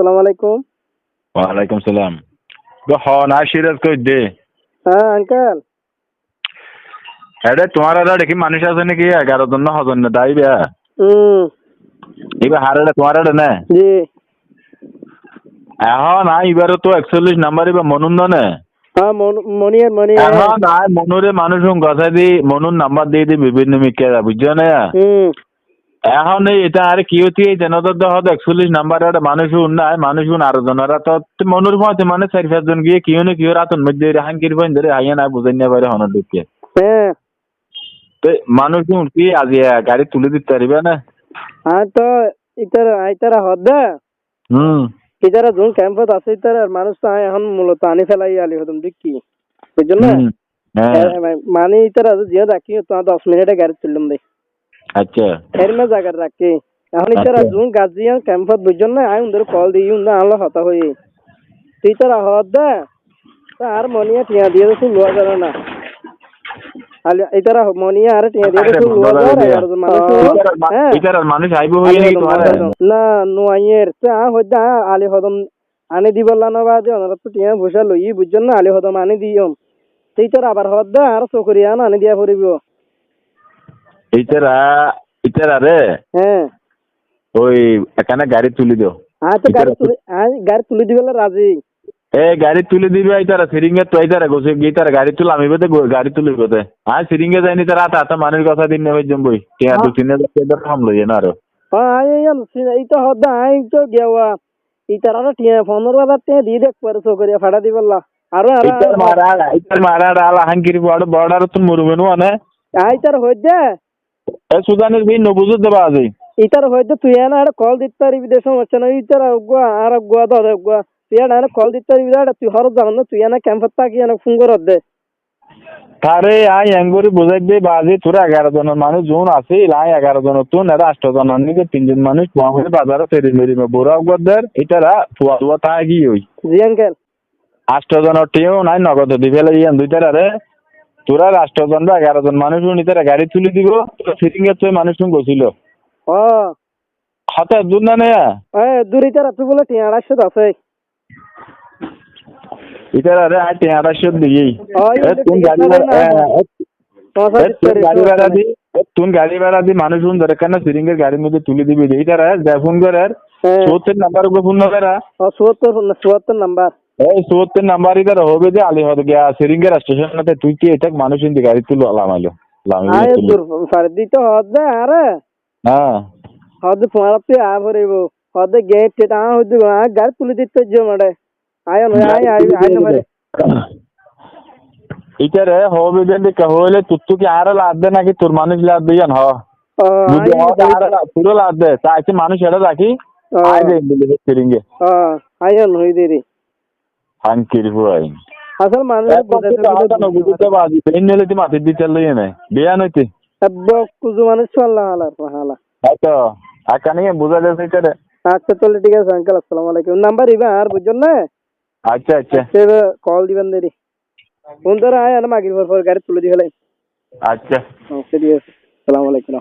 আসসালামু আলাইকুম। ওয়ালাইকুম সালাম। হ না সিরাজ কই দে হ্যাঁ আঙ্কেল। এটা তোমার এটা দেখি মানুষ আছে নাকি? এগারো জন না হজন না দাই বে। হুম এবার হার এটা তোমার এটা না। জি। এখন না এবারে তো একচল্লিশ নাম্বার এবার মনুন না হ্যাঁ মনিয়ার মনিয়ার এখন না মনুরে মানুষ গছাই দি মনুর নাম্বার দিয়ে দি বিভিন্ন মিকে বুঝছ না? হুম এখন এই এটা আরে কি হচ্ছে এই যেন তো হয়তো একচল্লিশ নাম্বার একটা মানুষ নাই মানুষ আরও জনেরা তো তে মনুর মতে মানে চারি পাঁচজন গিয়ে কি হনে কি রাতন মধ্যে হান কিরবেন ধরে হাইয়া না বুঝাই না পারে হন ঢুকে তো। মানুষ কি আজি গাড়ি তুলে দিতে পারবে না? হ্যাঁ তো ইতার আইতারা হদ্দা হুম। ইতারা যোন ক্যাম্পত আছে ইতার মানুষ তো এখন মূলত আনি ফেলাই আলি হতম না? হুম, হ্যাঁ। মানে ইতারা জিয়া রাখি তোমার দশ মিনিটে গাড়ি তুললাম দে। আচ্ছা। এর মে রাখি। এখন ইতারা আচ্ছা। যোন গাজিয়ান ক্যাম্পত না আয় উন্দর কল দিই উন্দর আনলো হতা হই। ইতারা হদ্দা তা আর মনিয়া টিয়া দিয়ে তো লোয়া যাবে না। আলি ইতারা মনিয়া আর টিয়া দিয়ে তো লোয়া যাবে জন মানুষ। হ্যাঁ। এটার মানুষ আইব হয়ে নাকি তোমার? না নোয়াইয়ের। তে আলি হদম আনি দিবল্লা না বাদে ওনারা তো টিয়া বসা লই না? আলি হদম আনি দিয়ম। সেইটার আবার হদ্দা আর চকরিয়া আনি দিয়া পড়িব। এইটারা এইটারা রে? হ্যাঁ। ওই এখানে গাড়ি তুলে দিও। আচ্ছা গাড়ি তুলি আজ গাড়ি তুলি দিবেলা রাজি। এ গাড়ি তুলে দিবে এইটারা সিরিঙ্গে তো এইটারা গোসে গিয়ে গাড়ি তুলে আমি বোধে গাড়ি তুলে বোধে। আর সিরিঙ্গে যাইনি তারা হাতে হাতে মানুষ কথা দিন নেবে জম্বই। টিয়া দু তিন হাজার কম লইয়ে না আরও। আই আম এইটা হদ্দা আই তো গেওয়া। ইতার আর টিয়া পনেরো হাজার টিয়া দিয়ে দেখ পারে চকরিয়া ফাটা দিবেলা আর এইটার মারা এইটার মারা ডাল হাঙ্কির বড় বর্ডার তো মুরুমেনু আনে। আইতার হদ্দা এ সুদানের ভিন নবুজুর দেবা আজি। ইতার হয়তো তুই না আর কল দিতে পারবি দেশ সমস্যা না ইতার গুয়া আর গুয়া দর গুয়া তুই না কল দিতে পারবি আর তুই হর যাও না তুই না তাকি না ফোন কর দে। তারে আই এঙ্গরি বুঝাই দে বাজে তোরা এগারো জনের মানুষ যোন আছে লাই এগারো জন তো না আষ্ট জন নিকে তিনজন মানুষ পোয়া বাজারে ফেরি মেরি বুড়া গদের এটারা ফুয়া ফুয়া তা কি হই জি আঙ্কেল আষ্ট জনের টিও নাই নগদ দি ইয়ান দুইটারা রে তোরা আষ্ট জন বা এগারো জন মানুষ নিতারা গাড়ি তুলে দিব ফিটিং এর তুই মানুষ গছিল। ও। হাতে দূর না নেয়া? দূর ইতার তুই বলে টিয়া আড়াইশো আছে। ইতারা রে টিয়া আড়াইশো তুই গাড়ি গাড়ি ভাড়া দি তুই গাড়ি ভাড়া দি মানুষ ধরে কেন সিরিঙ্গের গাড়ির মধ্যে তুলে দিবি এইটারা যা ফোন করে চৌত্রের নাম্বার ফোন চুয়াত্তর চুয়াত্তর নাম্বার এই চৌত্রের নাম্বার ইতার হবে যে আলি হতে গিয়া সিরিঙ্গের স্টেশনতে তুই কি এটা মানুষ ইন্দি গাড়ি তুলো? লামাইলো লামাইলো আয় তুলো। দূর ফার দিতে হদে আরে। হ্যাঁ। হদে তুই আ ভরিব। হদে গেট টেট আ হদে আ গাড়ি তুলে দিতে যে মাডে আয় আয় আয় আয় পারে ইটারে হবে যদি কহলে তুই কি আর লাদ দে নাকি? তোর মানুষ লাদ দিয়ান হ। যদি হয় আর পুরো লাদ দে। তাই মানুষ এটা রাখি। আয় দে সিরিঙ্গে। ও আয় নই দেরি হাঙ্কির হুয়াই। আসল মানুষ বুঝতে বাজি পেন নিলে তুই মাটির দিতে লইয়ে নাই বিয়া নইতে। কুজু মানুষ চললা হালা হালা। আচ্ছা বুঝা যাচ্ছে আচ্ছা তাহলে ঠিক আছে আঙ্কেল আসসালামু আলাইকুম। নাম্বার ইবা আর বুঝছেন না? আচ্ছা আচ্ছা। কল দিবেন দেরি। ফোন ধরে আয় আর মাগির পর গাড়ি তুলে দিয়ে আচ্ছা ঠিক আছে। আসসালামু আলাইকুম।